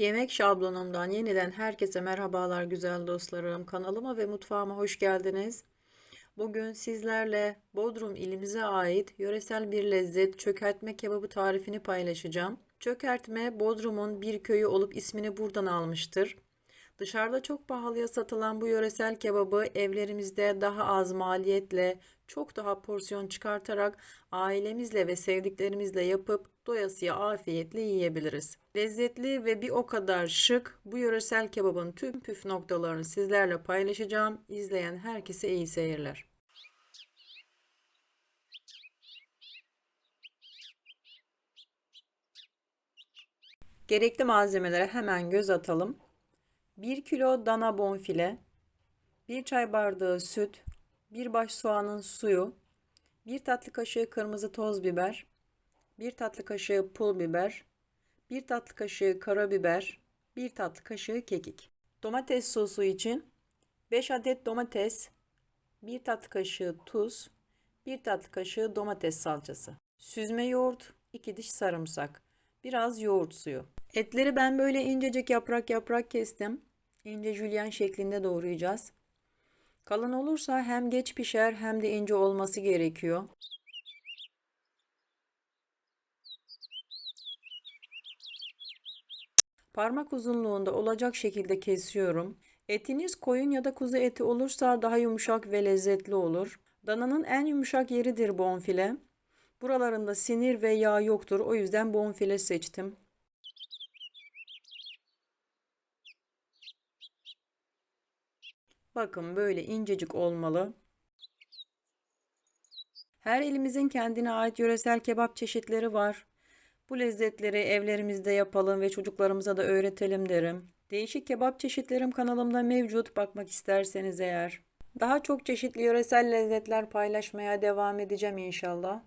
Yemek şablonumdan yeniden herkese merhabalar güzel dostlarım. Kanalıma ve mutfağıma hoş geldiniz. Bugün sizlerle Bodrum ilimize ait yöresel bir lezzet çökertme kebabı tarifini paylaşacağım. Çökertme Bodrum'un bir köyü olup ismini buradan almıştır. Dışarıda çok pahalıya satılan bu yöresel kebabı evlerimizde daha az maliyetle çok daha porsiyon çıkartarak ailemizle ve sevdiklerimizle yapıp doyasıya afiyetle yiyebiliriz. Lezzetli ve bir o kadar şık bu yöresel kebabın tüm püf noktalarını sizlerle paylaşacağım. İzleyen herkese iyi seyirler. Gerekli malzemelere hemen göz atalım. 1 kilo dana bonfile, 1 çay bardağı süt, 1 baş soğanın suyu, 1 tatlı kaşığı kırmızı toz biber, 1 tatlı kaşığı pul biber, 1 tatlı kaşığı karabiber, 1 tatlı kaşığı kekik. Domates sosu için 5 adet domates, 1 tatlı kaşığı tuz, 1 tatlı kaşığı domates salçası. Süzme yoğurt, 2 diş sarımsak, biraz yoğurt suyu. Etleri ben böyle incecik yaprak yaprak kestim. İnce jülyen şeklinde doğrayacağız. Kalın olursa hem geç pişer hem de ince olması gerekiyor. Parmak uzunluğunda olacak şekilde kesiyorum. Etiniz koyun ya da kuzu eti olursa daha yumuşak ve lezzetli olur. Dananın en yumuşak yeridir bonfile. Buralarında sinir ve yağ yoktur. O yüzden bonfile seçtim. Bakın böyle incecik olmalı. Her ilimizin kendine ait yöresel kebap çeşitleri var. Bu lezzetleri evlerimizde yapalım ve çocuklarımıza da öğretelim derim. Değişik kebap çeşitlerim kanalımda mevcut bakmak isterseniz eğer. Daha çok çeşitli yöresel lezzetler paylaşmaya devam edeceğim inşallah.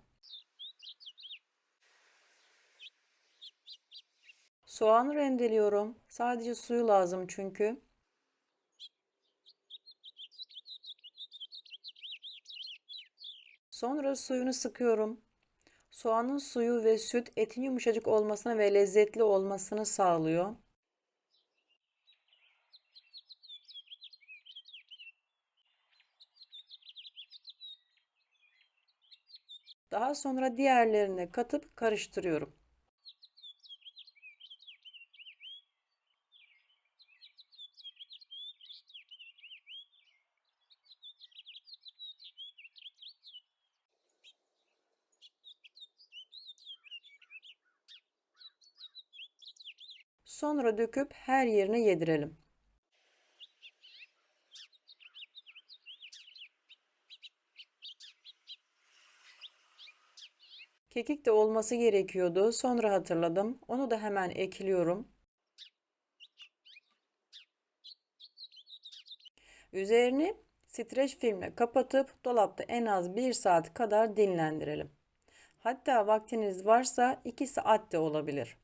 Soğanı rendeliyorum. Sadece suyu lazım çünkü. Sonra suyunu sıkıyorum. Soğanın suyu ve süt etin yumuşacık olmasına ve lezzetli olmasını sağlıyor. Daha sonra diğerlerine katıp karıştırıyorum. Sonra döküp her yerine yedirelim. Kekik de olması gerekiyordu. Sonra hatırladım. Onu da hemen ekliyorum. Üzerini streç filmle kapatıp dolapta en az 1 saat kadar dinlendirelim. Hatta vaktiniz varsa 2 saat de olabilir.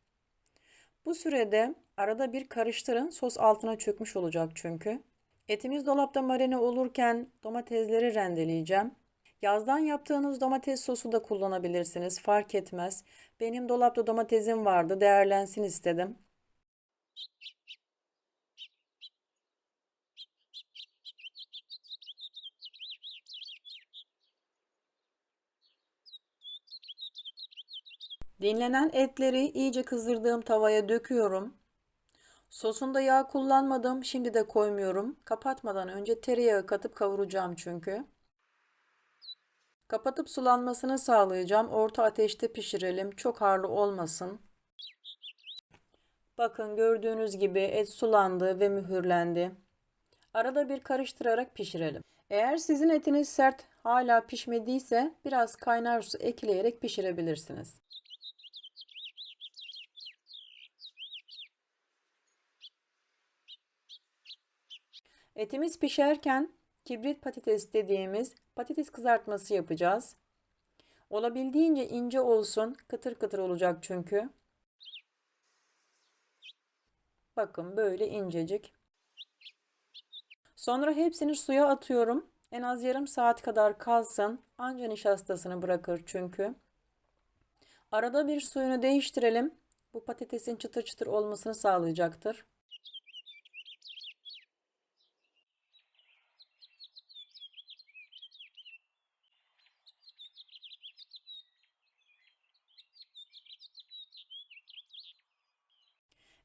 Bu sürede arada bir karıştırın. Sos altına çökmüş olacak çünkü. Etimiz dolapta marine olurken domatesleri rendeleyeceğim. Yazdan yaptığınız domates sosu da kullanabilirsiniz. Fark etmez. Benim dolapta domatesim vardı. Değerlensin istedim. Dinlenen etleri iyice kızdırdığım tavaya döküyorum. Sosunda yağ kullanmadım. Şimdi de koymuyorum. Kapatmadan önce tereyağı katıp kavuracağım çünkü. Kapatıp sulanmasını sağlayacağım. Orta ateşte pişirelim. Çok harlı olmasın. Bakın gördüğünüz gibi et sulandı ve mühürlendi. Arada bir karıştırarak pişirelim. Eğer sizin etiniz sert hala pişmediyse biraz kaynar su ekleyerek pişirebilirsiniz. Etimiz pişerken kibrit patates dediğimiz patates kızartması yapacağız. Olabildiğince ince olsun. Kıtır kıtır olacak çünkü. Bakın böyle incecik. Sonra hepsini suya atıyorum. En az yarım saat kadar kalsın. Anca nişastasını bırakır çünkü. Arada bir suyunu değiştirelim. Bu patatesin çıtır çıtır olmasını sağlayacaktır.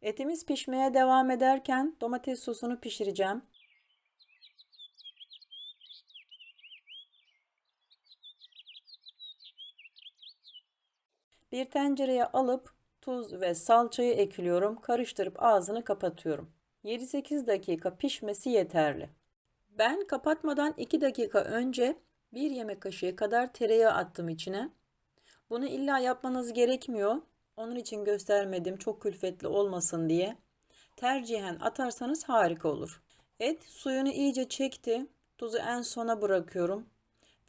Etimiz pişmeye devam ederken domates sosunu pişireceğim. Bir tencereye alıp tuz ve salçayı ekliyorum. Karıştırıp ağzını kapatıyorum. 7-8 dakika pişmesi yeterli. Ben kapatmadan 2 dakika önce 1 yemek kaşığı kadar tereyağı attım içine. Bunu illa yapmanız gerekmiyor. Onun için göstermedim çok külfetli olmasın diye. Tercihen atarsanız harika olur. Et suyunu iyice çekti. Tuzu en sona bırakıyorum.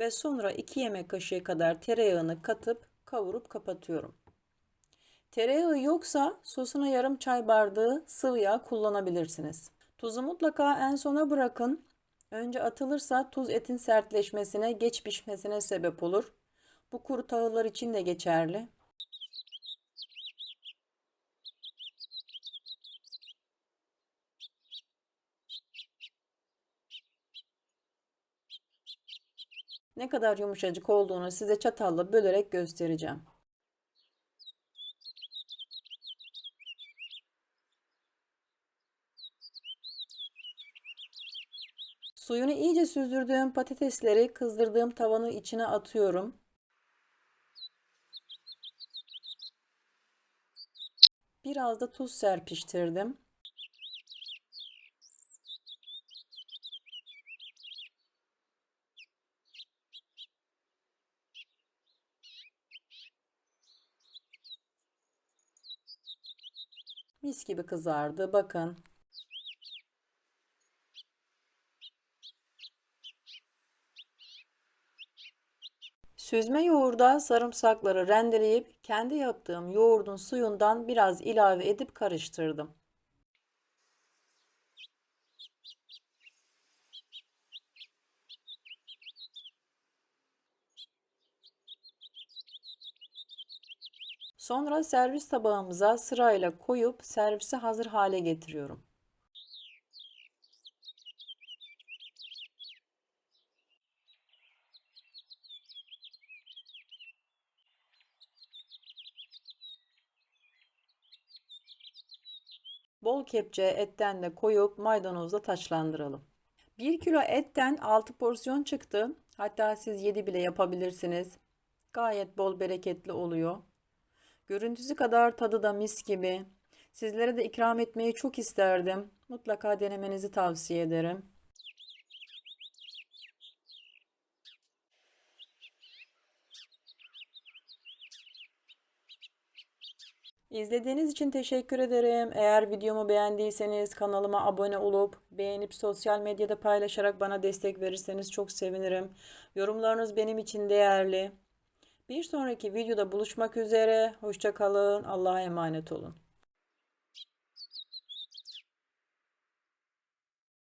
Ve sonra 2 yemek kaşığı kadar tereyağını katıp kavurup kapatıyorum. Tereyağı yoksa sosuna yarım çay bardağı sıvı yağ kullanabilirsiniz. Tuzu mutlaka en sona bırakın. Önce atılırsa tuz etin sertleşmesine, geç pişmesine sebep olur. Bu kuru tahıllar için de geçerli. Ne kadar yumuşacık olduğunu size çatalla bölerek göstereceğim. Suyunu iyice süzdürdüğüm patatesleri kızdırdığım tavanın içine atıyorum. Biraz da tuz serpiştirdim. Mis gibi kızardı. Bakın. Süzme yoğurda sarımsakları rendeleyip kendi yaptığım yoğurdun suyundan biraz ilave edip karıştırdım. Sonra servis tabağımıza sırayla koyup servise hazır hale getiriyorum. Bol kepçe etten de koyup maydanozla taçlandıralım. 1 kilo etten 6 porsiyon çıktı. Hatta siz 7 bile yapabilirsiniz. Gayet bol bereketli oluyor. Görüntüsü kadar tadı da mis gibi. Sizlere de ikram etmeyi çok isterdim. Mutlaka denemenizi tavsiye ederim. İzlediğiniz için teşekkür ederim. Eğer videomu beğendiyseniz kanalıma abone olup beğenip sosyal medyada paylaşarak bana destek verirseniz çok sevinirim. Yorumlarınız benim için değerli. Bir sonraki videoda buluşmak üzere. Hoşçakalın. Allah'a emanet olun.